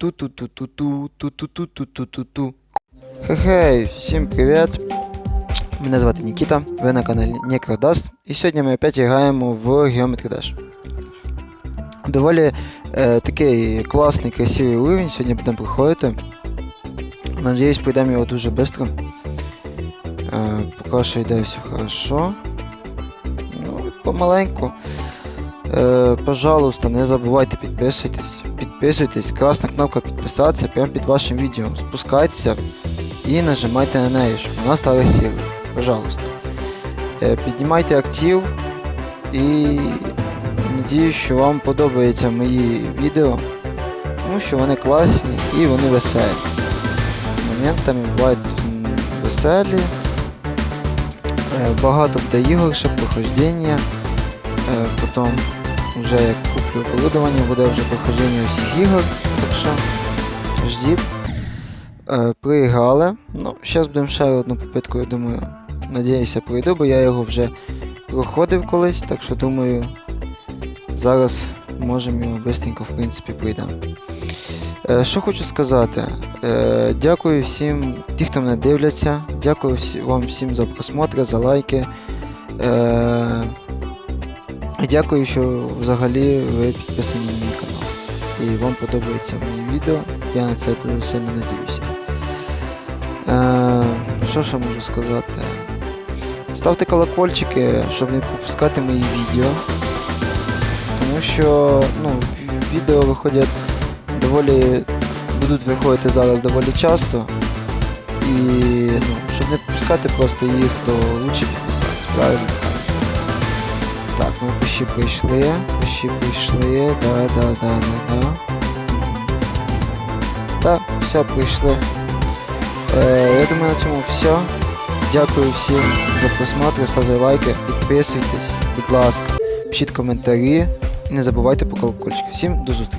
Ту-ту-ту-ту-ту, ту-ту-ту-ту-ту-ту. Хе-хей, всім привіт! Мене звати Нікіта, ви на каналі NecroDust, і сьогодні ми опять граємо в Geometry Dash. Доволі е, такий класний, красивий уровень сьогодні будемо проходити. Надіюсь, пройдемо його дуже швидко. Е, поки що йде все хорошо. Ну, помаленьку. Е, пожалуйста, не забувайте підписуйтесь. Підписуйтесь, красна кнопка підписатися прямо під вашим відео. Спускайтеся і нажимайте на неї, щоб вона стала сірою. Пожалуйста. Е, піднімайте актив і надію, що вам подобаються мої відео, тому що вони класні і вони веселі. Моментами бувають веселі. Е, Багато буде ігор, ще прохождення. Е, Потім, вже як куплю оборудовання, буде вже прохождення всіх ігор. Так що ждіть. Е, Проіграли. Ну, зараз будемо ще одну попитку, я думаю. Надіюся, пройду, бо я його вже проходив колись, так що думаю, зараз можемо його швидко, в принципі, пройдемо. Е, Що хочу сказати? Е, Дякую всім, ті, хто мене дивляться. Дякую вам всім за просмотри, за лайки. Е, Дякую, що взагалі ви підписані на мій канал. І вам подобаються мої відео. Я на це дуже сильно надіюся. Е, що ще можу сказати? Ставте колокольчики, щоб не пропускати мої відео. Тому що ну, відео виходять доволі. будуть виходити зараз доволі часто. І ну, щоб не пропускати просто їх, то лучше підписатися, правильно? Ми пиші прийшли, пиші прийшли, да, да, да, да, да. Так, все, прийшли. Е, я думаю, на цьому все. Дякую всім за просмотр, ставте лайки, підписуйтесь, будь ласка, пишіть коментарі і не забувайте про колокольчик. Всім до зустрічі.